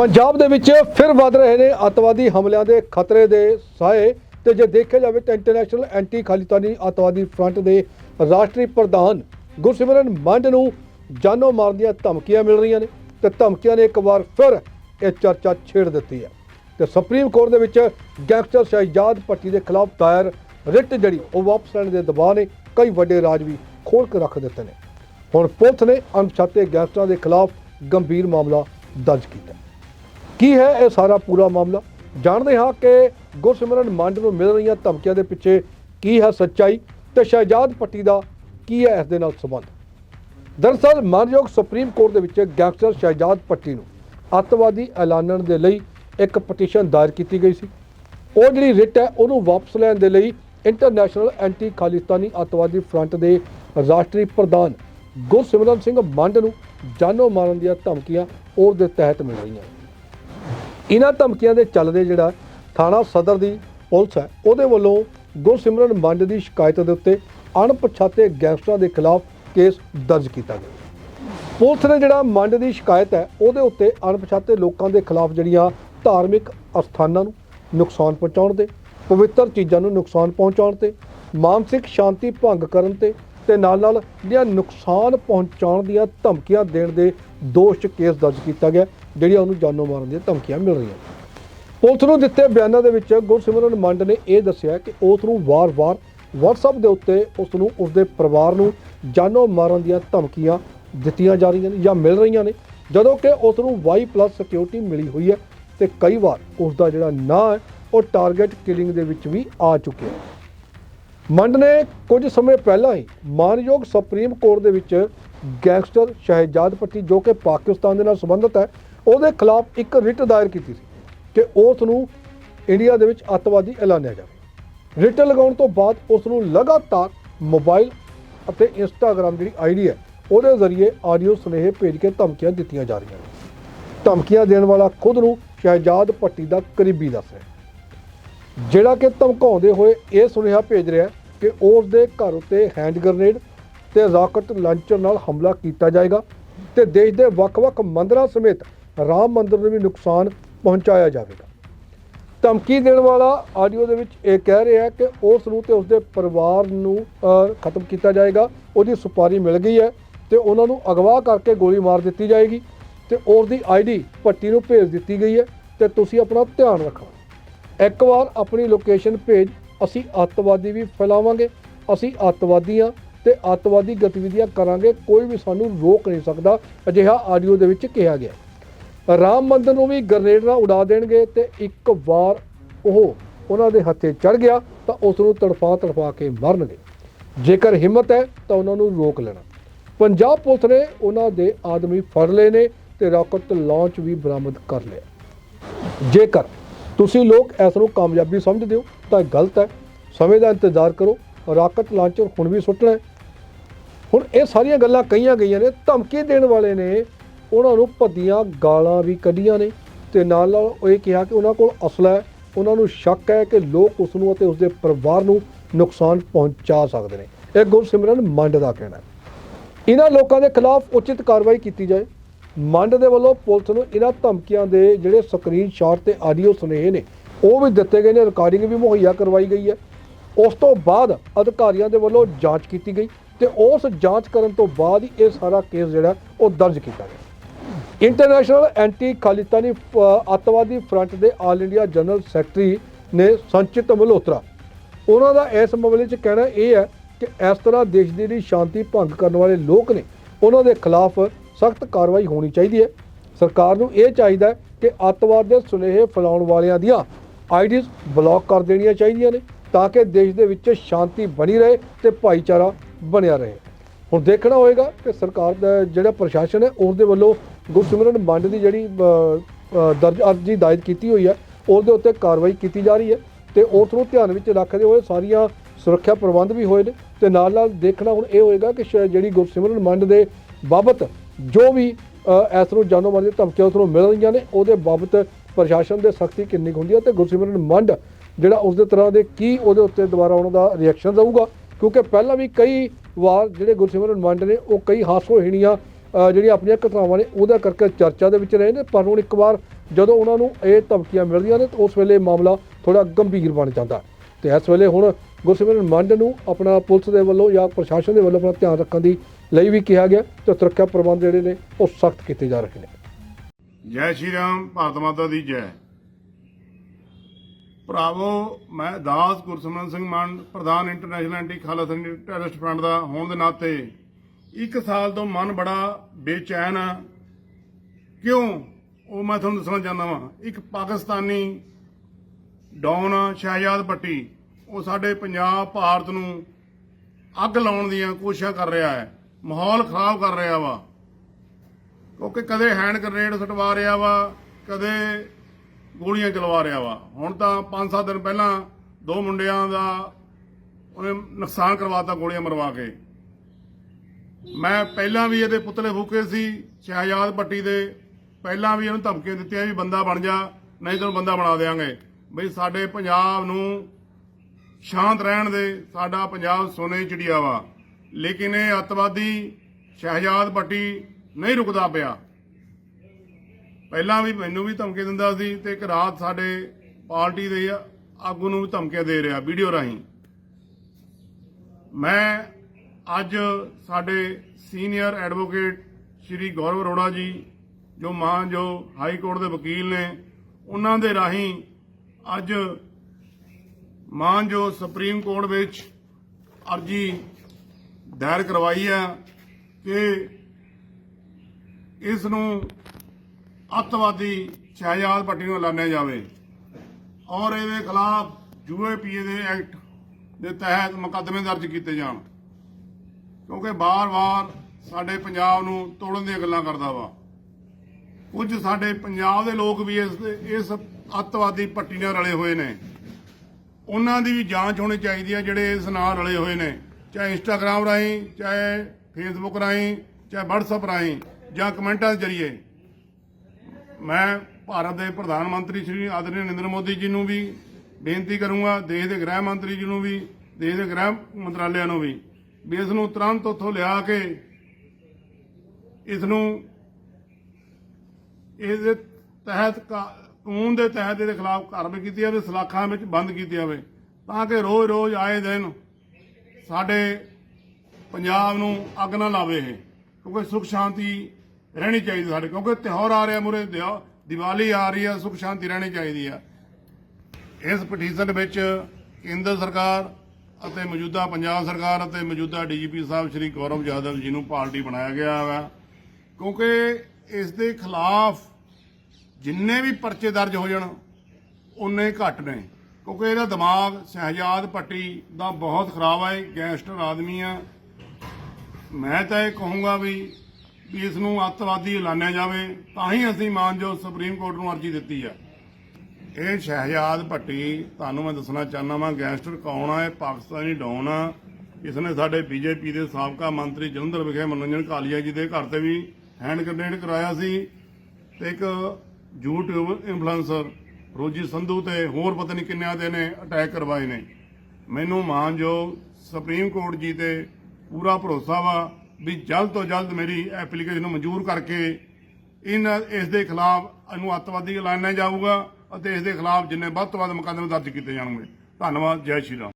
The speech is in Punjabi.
ਪੰਜਾਬ ਦੇ ਵਿੱਚ ਫਿਰ ਵੱਧ ਰਹੇ ਨੇ ਅੱਤਵਾਦੀ ਹਮਲਿਆਂ ਦੇ ਖਤਰੇ ਦੇ ਸਾਏ ਤੇ ਜੇ ਦੇਖਿਆ ਜਾਵੇ ਤਾਂ ਇੰਟਰਨੈਸ਼ਨਲ ਐਂਟੀ ਖਾਲਿਸਤਾਨੀ ਅੱਤਵਾਦੀ ਫਰੰਟ ਦੇ ਰਾਸ਼ਟਰੀ ਪ੍ਰਧਾਨ ਗੁਰਸਿਮਰਨ ਮੰਡ ਨੂੰ ਜਾਨੋਂ ਮਾਰਨ ਦੀਆਂ ਧਮਕੀਆਂ ਮਿਲ ਰਹੀਆਂ ਨੇ ਤੇ ਧਮਕੀਆਂ ਨੇ ਇੱਕ ਵਾਰ ਫਿਰ ਇਹ ਚਰਚਾ ਛੇੜ ਦਿੱਤੀ ਹੈ। ਤੇ ਸੁਪਰੀਮ ਕੋਰਟ ਦੇ ਵਿੱਚ ਗੈਂਗਸਟਰ ਸ਼ਹਿਜਾਦ ਪੱਟੀ ਦੇ ਖਿਲਾਫ ਦਾਇਰ ਰਿਟ ਜਿਹੜੀ ਉਹ ਵਾਪਸ ਲੈਣ ਦੇ ਦਬਾਅ ਨੇ, ਕਈ ਵੱਡੇ ਰਾਜ ਵੀ ਖੋਲ ਕੇ ਰੱਖ ਦਿੱਤੇ ਨੇ। ਹੁਣ ਪੁਲਿਸ ਨੇ ਅਣਛਾਤੇ ਗੈਂਗਸਟਰਾਂ ਦੇ ਖਿਲਾਫ ਗੰਭੀਰ ਮਾਮਲਾ ਦਰਜ ਕੀਤਾ ਕੀ ਹੈ ਇਹ ਸਾਰਾ ਪੂਰਾ ਮਾਮਲਾ? ਜਾਣਦੇ ਹਾਂ ਕਿ ਗੁਰਸਿਮਰਨ ਮੰਡ ਨੂੰ ਮਿਲ ਰਹੀਆਂ ਧਮਕੀਆਂ ਦੇ ਪਿੱਛੇ ਕੀ ਹੈ ਸੱਚਾਈ ਤੇ ਸ਼ਹਿਜਾਦ ਪੱਟੀ ਦਾ ਕੀ ਹੈ ਇਸ ਦੇ ਨਾਲ ਸੰਬੰਧ? ਦਰਅਸਲ, ਮਾਨਯੋਗ ਸੁਪਰੀਮ ਕੋਰਟ ਦੇ ਵਿੱਚ ਗੈਂਗਸਟਰ ਸ਼ਹਿਜਾਦ ਪੱਟੀ ਨੂੰ ਅੱਤਵਾਦੀ ਐਲਾਨਣ ਦੇ ਲਈ ਇੱਕ ਪਟੀਸ਼ਨ ਦਾਇਰ ਕੀਤੀ ਗਈ ਸੀ। ਉਹ ਜਿਹੜੀ ਰਿਟ ਹੈ, ਉਹਨੂੰ ਵਾਪਸ ਲੈਣ ਦੇ ਲਈ ਇੰਟਰਨੈਸ਼ਨਲ ਐਂਟੀ ਖਾਲਿਸਤਾਨੀ ਅੱਤਵਾਦੀ ਫਰੰਟ ਦੇ ਰਾਸ਼ਟਰੀ ਪ੍ਰਧਾਨ ਗੁਰਸਿਮਰਨ ਸਿੰਘ ਮੰਡ ਨੂੰ ਜਾਨੋਂ ਮਾਰਨ ਦੀਆਂ ਧਮਕੀਆਂ ਉਸ ਦੇ ਤਹਿਤ ਮਿਲ ਰਹੀਆਂ ਇਹਨਾਂ ਧਮਕੀਆਂ ਦੇ ਚੱਲਦੇ ਜਿਹੜਾ ਥਾਣਾ ਸਦਰ ਦੀ ਪੁਲਿਸ ਹੈ, ਉਹਦੇ ਵੱਲੋਂ ਗੁਰਸਿਮਰਨ ਮੰਡ ਦੀ ਸ਼ਿਕਾਇਤ ਦੇ ਉੱਤੇ ਅਣਪਛਾਤੇ ਗੈਂਗਸਟਰਾਂ ਦੇ ਖਿਲਾਫ ਕੇਸ ਦਰਜ ਕੀਤਾ ਗਿਆ। ਪੁਲਿਸ ਨੇ ਜਿਹੜਾ ਮੰਡ ਦੀ ਸ਼ਿਕਾਇਤ ਹੈ, ਉਹਦੇ ਉੱਤੇ ਅਣਪਛਾਤੇ ਲੋਕਾਂ ਦੇ ਖਿਲਾਫ ਜਿਹੜੀਆਂ ਧਾਰਮਿਕ ਅਸਥਾਨਾਂ ਨੂੰ ਨੁਕਸਾਨ ਪਹੁੰਚਾਉਣ ਦੇ ਪਵਿੱਤਰ ਚੀਜ਼ਾਂ ਨੂੰ ਨੁਕਸਾਨ ਪਹੁੰਚਾਉਣ ਤੇ, ਮਾਨਸਿਕ ਸ਼ਾਂਤੀ ਭੰਗ ਕਰਨ ਤੇ ਤੇ ਨਾਲ ਨਾਲ ਜਿਹੜੀਆਂ ਨੁਕਸਾਨ ਪਹੁੰਚਾਉਣ ਦੀਆਂ ਧਮਕੀਆਂ ਦੇਣ ਦੇ ਦੋਸ਼ 'ਚ ਕੇਸ ਦਰਜ ਕੀਤਾ ਗਿਆ। ਜਿਹੜੀਆਂ ਉਹਨੂੰ ਜਾਨੋਂ ਮਾਰਨ ਦੀਆਂ ਧਮਕੀਆਂ ਮਿਲ ਰਹੀਆਂ। ਪੁਲਿਸ ਨੂੰ ਦਿੱਤੇ ਬਿਆਨਾਂ ਦੇ ਵਿੱਚ ਗੁਰਸਿਮਰਨ ਮੰਡ ਨੇ ਇਹ ਦੱਸਿਆ ਕਿ ਉਸ ਨੂੰ ਵਾਰ-ਵਾਰ WhatsApp ਦੇ ਉੱਤੇ ਉਸ ਨੂੰ ਉਸ ਦੇ ਪਰਿਵਾਰ ਨੂੰ ਜਾਨੋਂ ਮਾਰਨ ਦੀਆਂ ਧਮਕੀਆਂ ਦਿੱਤੀਆਂ ਜਾ ਰਹੀਆਂ ਨੇ ਜਾਂ ਮਿਲ ਰਹੀਆਂ ਨੇ। ਜਦੋਂ ਕਿ ਉਸ ਨੂੰ Y+ ਸਿਕਿਉਰਿਟੀ ਮਿਲੀ ਹੋਈ ਹੈ ਤੇ ਕਈ ਵਾਰ ਉਸ ਦਾ ਜਿਹੜਾ ਨਾਂ ਹੈ, ਉਹ ਟਾਰਗੇਟ ਕਿਲਿੰਗ ਦੇ ਵਿੱਚ ਵੀ ਆ ਚੁੱਕਿਆ ਹੈ। ਮੰਡ ਨੇ ਕੁਝ ਸਮੇਂ ਪਹਿਲਾਂ ਹੀ ਮਾਨਯੋਗ ਸੁਪਰੀਮ ਕੋਰਟ ਦੇ ਵਿੱਚ ਗੈਂਗਸਟਰ ਸ਼ਹਿਜਾਦ ਪੱਟੀ ਜੋ ਕਿ ਪਾਕਿਸਤਾਨ ਦੇ ਨਾਲ ਸੰਬੰਧਿਤ ਹੈ ਉਹਦੇ ਖਿਲਾਫ ਇੱਕ ਰਿਟ ਦਾਇਰ ਕੀਤੀ ਸੀ ਕਿ ਉਸ ਨੂੰ ਇੰਡੀਆ ਦੇ ਵਿੱਚ ਅੱਤਵਾਦੀ ਐਲਾਨਿਆ ਜਾਵੇ। ਰਿਟ ਲਗਾਉਣ ਤੋਂ ਬਾਅਦ ਉਸ ਨੂੰ ਲਗਾਤਾਰ ਮੋਬਾਈਲ ਅਤੇ ਇੰਸਟਾਗ੍ਰam ਜਿਹੜੀ ਆਈਡੀ ਹੈ, ਉਹਦੇ ਜ਼ਰੀਏ ਆਡੀਓ ਸੁਨੇਹੇ ਭੇਜ ਕੇ ਧਮਕੀਆਂ ਦਿੱਤੀਆਂ ਜਾ ਰਹੀਆਂ ਨੇ। ਧਮਕੀਆਂ ਦੇਣ ਵਾਲਾ ਖੁਦ ਨੂੰ ਸ਼ਹਿਜਾਦ ਪੱਟੀ ਦਾ ਕਰੀਬੀ ਦੱਸ ਰਿਹਾ ਜਿਹੜਾ ਕਿ ਧਮਕਾਉਂਦੇ ਹੋਏ ਇਹ ਸੁਨੇਹਾ ਭੇਜ ਰਿਹਾ ਕਿ ਉਸ ਦੇ ਘਰ ਉੱਤੇ ਹੈਂਡ ਗ੍ਰਨੇਡ ਤੇ ਰਾਕਟ ਲਾਂਚਰ ਨਾਲ ਹਮਲਾ ਕੀਤਾ ਜਾਏਗਾ ਤੇ ਦੇਸ਼ ਦੇ ਵੱਖ-ਵੱਖ ਮੰਦਰਾਂ ਸਮੇਤ ਰਾਮ ਮੰਦਰ ਨੂੰ ਵੀ ਨੁਕਸਾਨ ਪਹੁੰਚਾਇਆ ਜਾਵੇਗਾ। ਧਮਕੀ ਦੇਣ ਵਾਲਾ ਆਡੀਓ ਦੇ ਵਿੱਚ ਇਹ ਕਹਿ ਰਿਹਾ ਕਿ ਉਸ ਨੂੰ ਤੇ ਉਸਦੇ ਪਰਿਵਾਰ ਨੂੰ ਖਤਮ ਕੀਤਾ ਜਾਏਗਾ। ਉਹਦੀ ਸੁਪਾਰੀ ਮਿਲ ਗਈ ਹੈ ਤੇ ਉਹਨਾਂ ਨੂੰ ਅਗਵਾ ਕਰਕੇ ਗੋਲੀ ਮਾਰ ਦਿੱਤੀ ਜਾਏਗੀ ਤੇ ਉਸ ਦੀ ਆਈਡੀ ਭੱਟੀ ਨੂੰ ਭੇਜ ਦਿੱਤੀ ਗਈ ਹੈ ਤੇ ਤੁਸੀਂ ਆਪਣਾ ਧਿਆਨ ਰੱਖਣਾ ਇੱਕ ਵਾਰ ਆਪਣੀ ਲੋਕੇਸ਼ਨ ਭੇਜ, ਅਸੀਂ ਅੱਤਵਾਦੀ ਵੀ ਫੈਲਾਵਾਂਗੇ। ਅਸੀਂ ਅੱਤਵਾਦੀਆਂ ਹਾਂ ਤੇ ਅੱਤਵਾਦੀ ਗਤੀਵਿਧੀਆਂ ਕਰਾਂਗੇ, ਕੋਈ ਵੀ ਸਾਨੂੰ ਰੋਕ ਨਹੀਂ ਸਕਦਾ, ਅਜਿਹਾ ਆਡੀਓ ਦੇ ਵਿੱਚ ਕਿਹਾ ਗਿਆ। ਰਾਮ ਮੰਦਰ ਨੂੰ ਵੀ ਗ੍ਰਨੇਡ ਨਾਲ ਉਡਾ ਦੇਣਗੇ ਤੇ ਇੱਕ ਵਾਰ ਉਹ ਉਹਨਾਂ ਦੇ ਹੱਥੇ ਚੜ ਗਿਆ ਤਾਂ ਉਸ ਨੂੰ ਤੜਫਾ ਤੜਫਾ ਕੇ ਮਰਨਗੇ। ਜੇਕਰ ਹਿੰਮਤ ਹੈ ਤਾਂ ਉਹਨਾਂ ਨੂੰ ਰੋਕ ਲੈਣਾ। ਪੰਜਾਬ ਪੁਲਿਸ ਨੇ ਉਹਨਾਂ ਦੇ ਆਦਮੀ ਫੜ ਲਏ ਨੇ ਤੇ ਰਾਕਟ ਲਾਂਚ ਵੀ ਬਰਾਮਦ ਕਰ ਲਿਆ। ਜੇਕਰ ਤੁਸੀਂ ਲੋਕ ਇਸ ਨੂੰ ਕਾਮਯਾਬੀ ਸਮਝਦੇ ਹੋ ਤਾਂ ਇਹ ਗਲਤ ਹੈ। ਸਮੇਂ ਦਾ ਇੰਤਜ਼ਾਰ ਕਰੋ, ਰਾਕਟ ਲਾਂਚਰ ਹੁਣ ਵੀ ਸੁੱਟਣਾ ਹੈ। ਹੁਣ ਇਹ ਸਾਰੀਆਂ ਗੱਲਾਂ ਕਹੀਆਂ ਗਈਆਂ ਨੇ, ਧਮਕੀ ਦੇਣ ਵਾਲੇ ਨੇ ਉਹਨਾਂ ਨੂੰ ਭੱਦੀਆਂ ਗਾਲਾਂ ਵੀ ਕੱਢੀਆਂ ਨੇ ਤੇ ਨਾਲ ਨਾਲ ਉਹ ਇਹ ਕਿਹਾ ਕਿ ਉਹਨਾਂ ਕੋਲ ਅਸਲਾ ਹੈ, ਉਹਨਾਂ ਨੂੰ ਸ਼ੱਕ ਹੈ ਕਿ ਲੋਕ ਉਸ ਨੂੰ ਅਤੇ ਉਸਦੇ ਪਰਿਵਾਰ ਨੂੰ ਨੁਕਸਾਨ ਪਹੁੰਚਾ ਸਕਦੇ ਨੇ। ਇਹ ਗੁਰਸਿਮਰਨ ਮੰਡ ਦਾ ਕਹਿਣਾ ਹੈ। ਇਹਨਾਂ ਲੋਕਾਂ ਦੇ ਖਿਲਾਫ ਉਚਿਤ ਕਾਰਵਾਈ ਕੀਤੀ ਜਾਏ। ਮੰਡ ਦੇ ਵੱਲੋਂ ਪੁਲਿਸ ਨੂੰ ਇਹਨਾਂ ਧਮਕੀਆਂ ਦੇ ਜਿਹੜੇ ਸਕਰੀਨਸ਼ਾਟ ਤੇ ਆਡੀਓ ਸੁਨੇਹੇ ਨੇ, ਉਹ ਵੀ ਦਿੱਤੇ ਗਏ ਨੇ, ਰਿਕਾਰਡਿੰਗ ਵੀ ਮੁਹੱਈਆ ਕਰਵਾਈ ਗਈ ਹੈ। ਉਸ ਤੋਂ ਬਾਅਦ ਅਧਿਕਾਰੀਆਂ ਦੇ ਵੱਲੋਂ ਜਾਂਚ ਕੀਤੀ ਗਈ ਤੇ ਉਸ ਜਾਂਚ ਕਰਨ ਤੋਂ ਬਾਅਦ ਹੀ ਇਹ ਸਾਰਾ ਕੇਸ ਜਿਹੜਾ, ਉਹ ਦਰਜ ਕੀਤਾ ਗਿਆ। ਇੰਟਰਨੈਸ਼ਨਲ ਐਂਟੀ ਖਾਲਿਸਤਾਨੀ ਅੱਤਵਾਦੀ ਫਰੰਟ ਦੇ ਆਲ ਇੰਡੀਆ ਜਨਰਲ ਸੈਕਟਰੀ ਨੇ ਸੰਚਿਤ ਮਲਹੋਤਰਾ। ਉਹਨਾਂ ਦਾ ਇਸ ਮਾਮਲੇ 'ਚ ਕਹਿਣਾ ਇਹ ਹੈ ਕਿ ਇਸ ਤਰ੍ਹਾਂ ਦੇਸ਼ ਦੀ ਜਿਹੜੀ ਸ਼ਾਂਤੀ ਭੰਗ ਕਰਨ ਵਾਲੇ ਲੋਕ ਨੇ, ਉਹਨਾਂ ਦੇ ਖਿਲਾਫ ਸਖਤ ਕਾਰਵਾਈ ਹੋਣੀ ਚਾਹੀਦੀ ਹੈ। ਸਰਕਾਰ ਨੂੰ ਇਹ ਚਾਹੀਦਾ ਕਿ ਅੱਤਵਾਦ ਦੇ ਸੁਨੇਹੇ ਫੈਲਾਉਣ ਵਾਲਿਆਂ ਦੀਆਂ ਆਈਡੀਜ਼ ਬਲੌਕ ਕਰ ਦੇਣੀਆਂ ਚਾਹੀਦੀਆਂ ਨੇ, ਤਾਂ ਕਿ ਦੇਸ਼ ਦੇ ਵਿੱਚ ਸ਼ਾਂਤੀ ਬਣੀ ਰਹੇ ਤੇ ਭਾਈਚਾਰਾ ਬਣਿਆ ਰਹੇ। ਹੁਣ ਦੇਖਣਾ ਹੋਏਗਾ ਕਿ ਸਰਕਾਰ ਦਾ ਜਿਹੜਾ ਪ੍ਰਸ਼ਾਸਨ ਹੈ ਉਸ ਦੇ ਵੱਲੋਂ ਗੁਰਸਿਮਰਨ ਮੰਡ ਦੀ ਜਿਹੜੀ ਦਰਜ ਅਰਜੀ ਦਾਇਰ ਕੀਤੀ ਹੋਈ ਹੈ ਉਸ ਦੇ ਉੱਤੇ ਕਾਰਵਾਈ ਕੀਤੀ ਜਾ ਰਹੀ ਹੈ ਤੇ ਉਸ ਨੂੰ ਧਿਆਨ ਵਿੱਚ ਰੱਖਦੇ ਹੋਏ ਸਾਰੀਆਂ ਸੁਰੱਖਿਆ ਪ੍ਰਬੰਧ ਵੀ ਹੋਏ ਨੇ ਤੇ ਨਾਲ ਨਾਲ ਦੇਖਣਾ ਹੁਣ ਇਹ ਹੋਏਗਾ ਕਿ ਸ਼ਾਇਦ ਜਿਹੜੀ ਗੁਰਸਿਮਰਨ ਮੰਡ ਦੇ ਬਾਬਤ ਜੋ ਵੀ ਇਸ ਨੂੰ ਜਾਨੋਂ ਮਾਰਨ ਦੀ ਧਮਕੀਆਂ ਉਸ ਨੂੰ ਮਿਲ ਰਹੀਆਂ ਨੇ, ਉਹਦੇ ਬਾਬਤ ਪ੍ਰਸ਼ਾਸਨ ਦੇ ਸਖਤੀ ਕਿੰਨੀ ਕੁ ਹੁੰਦੀ ਹੈ ਤੇ ਗੁਰਸਿਮਰਨ ਮੰਡ ਜਿਹੜਾ ਉਸ ਦੇ ਤਰ੍ਹਾਂ ਦੇ ਕੀ ਉਹਦੇ ਉੱਤੇ ਦੁਬਾਰਾ ਉਹਨਾਂ ਦਾ ਰਿਐਕਸ਼ਨ ਰਹੂਗਾ ਕਿਉਂਕਿ ਪਹਿਲਾਂ ਵੀ ਕਈ ਵਾਰ ਜਿਹੜੇ ਗੁਰਸਿਮਰਨ ਮੰਡ ਨੇ, ਉਹ ਕਈ ਹਾਸੋਹੀਣੀਆਂ ਜਿਹੜੀਆਂ ਆਪਣੀਆਂ ਘਟਨਾਵਾਂ ਨੇ ਉਹਦਾ ਕਰਕੇ ਚਰਚਾ ਦੇ ਵਿੱਚ ਰਹੇ ਨੇ, ਪਰ ਹੁਣ ਇੱਕ ਵਾਰ ਜਦੋਂ ਉਹਨਾਂ ਨੂੰ ਇਹ ਧਮਕੀਆਂ ਮਿਲਦੀਆਂ ਨੇ, ਤਾਂ ਉਸ ਵੇਲੇ ਮਾਮਲਾ ਥੋੜਾ ਗੰਭੀਰ ਬਣ ਜਾਂਦਾ ਹੈ। ਤੇ ਇਸ ਵੇਲੇ ਹੁਣ ਗੁਰਸਿਮਰਨ ਮੰਡ ਨੂੰ ਆਪਣਾ ਪੁਲਿਸ ਦੇ ਵੱਲੋਂ ਜਾਂ ਪ੍ਰਸ਼ਾਸਨ ਦੇ ਵੱਲੋਂ ਆਪਣਾ ਧਿਆਨ ਰੱਖਣ ਦੀ ਲਈ ਵੀ ਕਿਹਾ ਗਿਆ, ਤੇ ਸੁਰੱਖਿਆ ਪ੍ਰਬੰਧ ਜਿਹੜੇ ਨੇ, ਉਹ ਸਖਤ ਕੀਤੇ ਜਾ ਰਹੇ ਨੇ ਜੈ ਸ਼੍ਰੀ ਰਾਮ, ਭਾਰਤ ਮਾਤਾ ਦੀ ਜੈ ਭਰਾਵੋ, ਮੈਂ ਦਾਸ ਗੁਰਸਿਮਰਨ ਸਿੰਘ ਮੰਡ, ਪ੍ਰਧਾਨ international anti Khalsa terrorist front ਦਾ ਹੋਣ ਦੇ ਨਾਤੇ ਇੱਕ ਸਾਲ ਤੋਂ ਮਨ ਬੜਾ ਬੇਚੈਨ ਆ। ਕਿਉਂ? ਉਹ ਮੈਂ ਤੁਹਾਨੂੰ ਦੱਸਣਾ ਚਾਹੁੰਦਾ ਵਾਂ। ਇੱਕ ਪਾਕਿਸਤਾਨੀ ਡੌਨ ਆ, ਸ਼ਹਿਜਾਦ ਪੱਟੀ ਉਹ ਸਾਡੇ ਪੰਜਾਬ ਭਾਰਤ ਨੂੰ ਅੱਗ ਲਾਉਣ ਦੀਆਂ ਕੋਸ਼ਿਸ਼ਾਂ ਕਰ ਰਿਹਾ ਹੈ। ਮਾਹੌਲ ਖਰਾਬ ਕਰ ਰਿਹਾ ਵਾ। ਕਿਉਂਕਿ ਕਦੇ ਹੈਂਡ ਗ੍ਰਨੇਡ ਸਟਵਾ ਰਿਹਾ ਵਾ ਕਦੇ ਗੋਲੀਆਂ ਚਲਵਾ ਰਿਹਾ ਵਾ। ਹੁਣ ਤਾਂ 5-7 ਦਿਨ ਪਹਿਲਾਂ ਦੋ ਮੁੰਡਿਆਂ ਦਾ ਉਹਨੇ ਨੁਕਸਾਨ ਕਰਵਾਤਾ ਗੋਲੀਆਂ ਮਰਵਾ ਕੇ। ਮੈਂ ਪਹਿਲਾਂ ਵੀ ਇਹਦੇ ਪੁਤਲੇ ਫੂਕੇ ਸੀ, ਸ਼ਹਿਜਾਦ ਪੱਟੀ ਦੇ। ਪਹਿਲਾਂ ਵੀ ਇਹਨੂੰ ਧਮਕੀਆਂ ਦਿੱਤੀਆਂ ਵੀ ਬੰਦਾ ਬਣ ਜਾ, ਨਹੀਂ ਤੈਨੂੰ ਬੰਦਾ ਬਣਾ ਦੇਵਾਂਗੇ ਬਈ ਸਾਡੇ ਪੰਜਾਬ ਨੂੰ ਸ਼ਾਂਤ ਰਹਿਣ ਦੇ, ਸਾਡਾ ਪੰਜਾਬ ਸੋਨੇ ਚਿੜੀਆ ਵਾ। ਲੇਕਿਨ ਇਹ ਅੱਤਵਾਦੀ ਸ਼ਹਿਜਾਦ ਪੱਟੀ ਨਹੀਂ ਰੁਕਦਾ ਪਿਆ। ਪਹਿਲਾਂ ਵੀ ਮੈਨੂੰ ਵੀ ਧਮਕੀ ਦਿੰਦਾ ਸੀ ਤੇ ਇੱਕ ਰਾਤ ਸਾਡੇ ਪਾਰਟੀ ਦੇ ਆਗੂ ਨੂੰ ਵੀ ਧਮਕੀਆਂ ਦੇ ਰਿਹਾ, ਵੀਡੀਓ ਰਾਹੀਂ। ਮੈਂ ਅੱਜ ਸਾਡੇ ਸੀਨੀਅਰ ਐਡਵੋਕੇਟ ਸ਼੍ਰੀ ਗੌਰਵ ਅਰੋੜਾ ਜੀ, ਜੋ ਮਾਂ ਜੋ ਹਾਈ ਕੋਰਟ ਦੇ ਵਕੀਲ ਨੇ, ਉਹਨਾਂ ਦੇ ਰਾਹੀਂ ਅੱਜ ਮਾਂ ਜੋ ਸੁਪਰੀਮ ਕੋਰਟ ਵਿੱਚ ਅਰਜੀ ਦਾਇਰ ਕਰਵਾਈ ਹੈ ਕਿ ਇਸ ਨੂੰ ਅੱਤਵਾਦੀ ਸ਼ਹਿਜਾਦ ਪੱਟੀ ਨੂੰ ਐਲਾਨਿਆ ਜਾਵੇ ਔਰ ਇਹਦੇ ਖਿਲਾਫ ਯੂਏਪੀਏ ਦੇ ਐਕਟ ਦੇ ਤਹਿਤ ਮੁਕੱਦਮੇ ਦਰਜ ਕੀਤੇ ਜਾਣ। ਕਿਉਂਕਿ ਬਾਰ-ਬਾਰ ਸਾਡੇ ਪੰਜਾਬ ਨੂੰ ਤੋੜਨ ਦੀਆਂ ਗੱਲਾਂ ਕਰਦਾ ਵਾ। ਕੁਝ ਸਾਡੇ ਪੰਜਾਬ ਦੇ ਲੋਕ ਵੀ ਇਸ ਇਸ ਅੱਤਵਾਦੀ ਪੱਟੀ ਨਾਲ ਰਲੇ ਹੋਏ ਨੇ। ਉਹਨਾਂ ਦੀ ਵੀ ਜਾਂਚ ਹੋਣੀ ਚਾਹੀਦੀ ਹੈ ਜਿਹੜੇ ਇਸ ਨਾਲ ਰਲੇ ਹੋਏ ਨੇ। ਚਾਹੇ ਇੰਸਟਾਗ੍ਰam ਰਾਹੀਂ, ਚਾਹੇ ਫੇਸਬੁੱਕ ਰਾਹੀਂ, ਚਾਹੇ WhatsApp ਰਾਹੀਂ ਜਾਂ ਕਮੈਂਟਾਂ ਦੇ ਜ਼ਰੀਏ। ਮੈਂ ਭਾਰਤ ਦੇ ਪ੍ਰਧਾਨ ਮੰਤਰੀ ਸ਼੍ਰੀ ਆਦਰਣੀ ਨਰਿੰਦਰ ਮੋਦੀ ਜੀ ਨੂੰ ਵੀ ਬੇਨਤੀ ਕਰੂੰਗਾ, ਦੇਸ਼ ਦੇ ਗ੍ਰਹਿ ਮੰਤਰੀ ਜੀ ਨੂੰ ਵੀ, ਦੇਸ਼ ਦੇ ਗ੍ਰਹਿ ਮੰਤਰਾਲਿਆਂ ਨੂੰ ਵੀ। ਵੀ ਇਸ ਨੂੰ ਤੁਰੰਤ ਉੱਥੋਂ ਲਿਆ ਕੇ ਇਸ ਨੂੰ ਇਸ ਦੇ ਤਹਿਤ ਕਾ- ਕਾਨੂੰਨ ਦੇ ਤਹਿਤ ਇਹਦੇ ਖਿਲਾਫ ਕਾਰਵਾਈ ਕੀਤੀ ਜਾਵੇ, ਸਲਾਖਾਂ ਵਿੱਚ ਬੰਦ ਕੀਤੀ ਜਾਵੇ, ਤਾਂ ਕਿ ਰੋਜ਼-ਰੋਜ਼ ਆਏ ਦਿਨ ਸਾਡੇ ਪੰਜਾਬ ਨੂੰ ਅੱਗ ਨਾ ਲਾਵੇ ਇਹ, ਕਿਉਂਕਿ ਸੁਖ ਸ਼ਾਂਤੀ ਰਹਿਣੀ ਚਾਹੀਦੀ ਸਾਡੇ, ਕਿਉਂਕਿ ਤਿਉਹਾਰ ਆ ਰਿਹਾ ਮੁਰੇ ਦੀਵਾਲੀ ਆ ਰਹੀ ਆ, ਸੁਖ ਸ਼ਾਂਤੀ ਰਹਿਣੀ ਚਾਹੀਦੀ ਆ। ਇਸ ਪਟੀਸ਼ਨ ਵਿੱਚ ਕੇਂਦਰ ਸਰਕਾਰ ਅਤੇ ਮੌਜੂਦਾ ਪੰਜਾਬ ਸਰਕਾਰ ਅਤੇ ਮੌਜੂਦਾ ਡੀਜੀਪੀ ਸਾਹਿਬ ਸ਼੍ਰੀ ਗੌਰਵ ਯਾਦਵ ਜੀ ਨੂੰ ਪਾਰਟੀ ਬਣਾਇਆ ਗਿਆ ਹੈ। ਕਿਉਂਕਿ ਇਸ ਦੇ ਖਿਲਾਫ ਜਿੰਨੇ ਵੀ ਪਰਚੇ ਦਰਜ ਹੋ ਜਾਣ ਉਨੇ ਘੱਟ ਨੇ। ਕਿਉਂਕਿ ਇਹਦਾ ਦਿਮਾਗ ਸ਼ਹਿਜਾਦ ਪੱਟੀ ਦਾ ਬਹੁਤ ਖਰਾਬ ਹੈ, ਗੈਂਗਸਟਰ ਆਦਮੀ ਆ। ਮੈਂ ਤਾਂ ਇਹ ਕਹੂੰਗਾ ਵੀ ਵੀ ਇਸ ਨੂੰ ਅੱਤਵਾਦੀ ਐਲਾਨਿਆ ਜਾਵੇ, ਤਾਂ ਹੀ ਅਸੀਂ ਮਾਨਯੋਗ ਸੁਪਰੀਮ ਕੋਰਟ ਨੂੰ ਅਰਜ਼ੀ ਦਿੱਤੀ ਆ। ਇਹ ਸ਼ਹਿਜਾਦ ਭੱਟੀ, ਤੁਹਾਨੂੰ ਮੈਂ ਦੱਸਣਾ ਚਾਹੁੰਦਾ ਵਾਂ ਗੈਂਗਸਟਰ ਕੌਣ ਆ, ਇਹ ਪਾਕਿਸਤਾਨੀ ਡੌਨ ਆ। ਇਸ ਨੇ ਸਾਡੇ ਬੀਜੇਪੀ ਦੇ ਸਾਬਕਾ ਮੰਤਰੀ ਜਲੰਧਰ ਵਿਖੇ ਮਨੋਰੰਜਨ ਕਾਲੀਆ ਜੀ, ਦੇ ਘਰ ਤੇ ਵੀ ਹੈਂਡ ਗ੍ਰਨੇਡ ਕਰਾਇਆ ਸੀ। ਤੇ ਇੱਕ YouTube ਇਨਫਲੂਐਂਸਰ ਰੋਜੀ ਸੰਧੂ ਤੇ ਹੋਰ ਪਤਾ ਨਹੀਂ ਕਿੰਨਿਆਂ ਦੇ ਨੇ ਅਟੈਕ ਕਰਵਾਏ ਨੇ। ਮੈਨੂੰ ਮਾਨਯੋਗ ਸੁਪਰੀਮ ਕੋਰਟ ਜੀ ਤੇ ਪੂਰਾ ਭਰੋਸਾ ਵਾ ਵੀ ਜਲਦ ਤੋਂ ਜਲਦ ਮੇਰੀ ਐਪਲੀਕੇਸ਼ਨ ਨੂੰ ਮਨਜ਼ੂਰ ਕਰਕੇ ਇਹਨਾਂ, ਇਸ ਦੇ ਖਿਲਾਫ ਇਹਨੂੰ ਅੱਤਵਾਦੀ ਐਲਾਨਿਆ ਜਾਊਗਾ। ਅਤੇ ਇਸ ਦੇ ਖਿਲਾਫ ਜਿੰਨੇ ਵੱਧ ਤੋਂ ਵੱਧ ਮੁਕੱਦਮੇ ਦਰਜ ਕੀਤੇ ਜਾਣਗੇ। ਧੰਨਵਾਦ, ਜੈ ਸ਼੍ਰੀ ਰਾਮ।